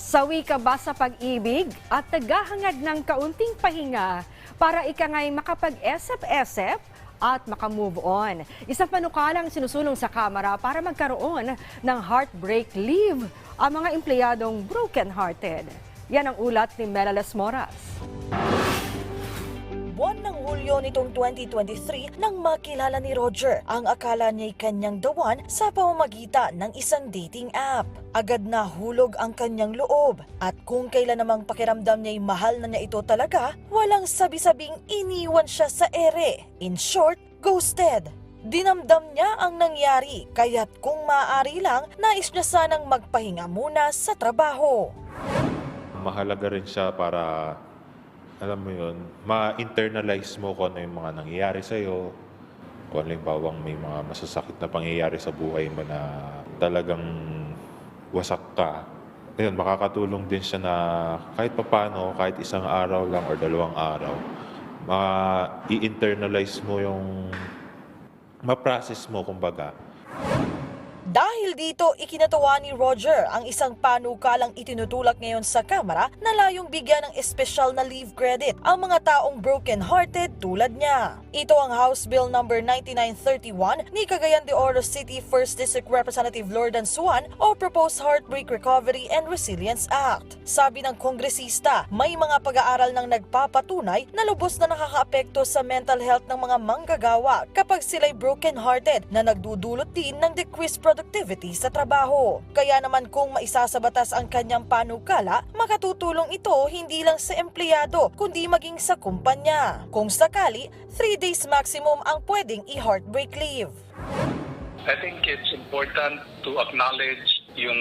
Sawi ka ba sa pag-ibig at tagahangad ng kaunting pahinga para ikangay makapag-esep-esep at makamove on? Isang panukalang sinusulong sa Kamara para magkaroon ng heartbreak leave ang mga empleyadong broken-hearted. Yan ang ulat ni Melalas Moras. Buwan ng Hulyo nitong 2023 nang makilala ni Roger ang akala niya'y kanyang dawan sa pamamagitan ng isang dating app. Agad na hulog ang kanyang loob at kung kailan namang pakiramdam niya'y mahal na niya ito talaga, walang sabi-sabing iniwan siya sa ere. In short, ghosted. Dinamdam niya ang nangyari kaya't kung maaari lang, nais niya sanang magpahinga muna sa trabaho. mahalaga rin siya para alam mo yun, ma-internalize mo kung ano yung mga nangyayari sa'yo. Kung bawang may mga masasakit na pangyayari sa buhay mo na talagang wasak ka. Ayun, makakatulong din siya na kahit papano, kahit isang araw lang or dalawang araw, ma-i-internalize mo yung ma-process mo, kumbaga. Dahil dito, ikinatawa ni Roger ang isang panukalang itinutulak ngayon sa Kamara na layong bigyan ng espesyal na leave credit ang mga taong broken-hearted tulad niya. Ito ang House Bill No. 9931 ni Cagayan de Oro City 1st District Representative Lordan Suan o Proposed Heartbreak Recovery and Resilience Act. Sabi ng kongresista, may mga pag-aaral ng nagpapatunay na lubos na nakakaapekto sa mental health ng mga manggagawa kapag sila'y broken-hearted na nagdudulot din ng decreased sa trabaho. Kaya naman kung maisasabatas ang kanyang panukala, makatutulong ito hindi lang sa empleyado kundi maging sa kumpanya. Kung sakali, 3 days maximum ang pwedeng i-heartbreak leave. I think it's important to acknowledge yung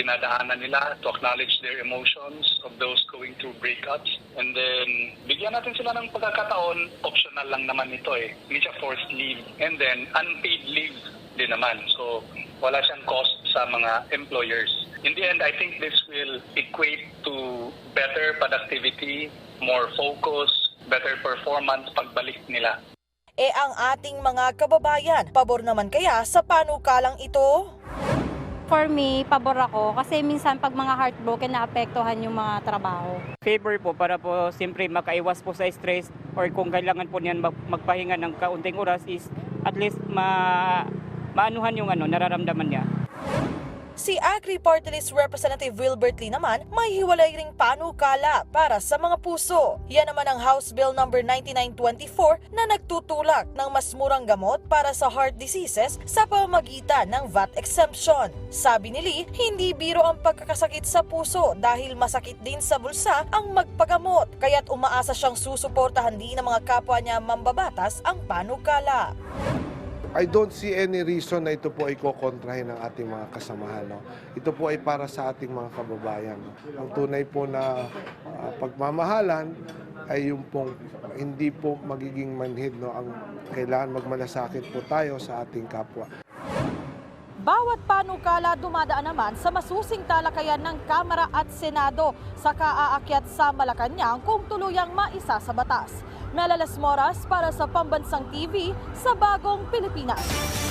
dinadaanan nila, to acknowledge their emotions of those going through breakups. And then, bigyan natin sila ng pagkakataon, optional lang naman ito eh. Hindi siya forced leave. And then, unpaid leave din naman. So, wala siyang cost sa mga employers. In the end, I think this will equate to better productivity, more focus, better performance pagbalik nila. E ang ating mga kababayan, pabor naman kaya sa panukalang ito? For me, pabor ako kasi minsan pag mga heartbroken naapektuhan yung mga trabaho. favor po para po siyempre makaiwas po sa stress or kung kailangan po niyan mag- magpahinga ng kaunting oras is at least ma maanuhan yung ano nararamdaman niya. Si Agri Party Representative Wilbert Lee naman may hiwalay ring panukala para sa mga puso. Yan naman ang House Bill No. 9924 na nagtutulak ng mas murang gamot para sa heart diseases sa pamamagitan ng VAT exemption. Sabi ni Lee, hindi biro ang pagkakasakit sa puso dahil masakit din sa bulsa ang magpagamot. Kaya't umaasa siyang susuportahan din ng mga kapwa niya mambabatas ang panukala. I don't see any reason na ito po ay kokontrahin ng ating mga kasamahan. No? Ito po ay para sa ating mga kababayan. Ang tunay po na ah, pagmamahalan ay yung pong hindi po magiging manhid. No? Ang kailangan magmalasakit po tayo sa ating kapwa. Bawat panukala dumadaan naman sa masusing talakayan ng Kamara at Senado sa kaaakyat sa Malacanang kung tuluyang maisa sa batas. Melalas Moras para sa Pambansang TV sa Bagong Pilipinas.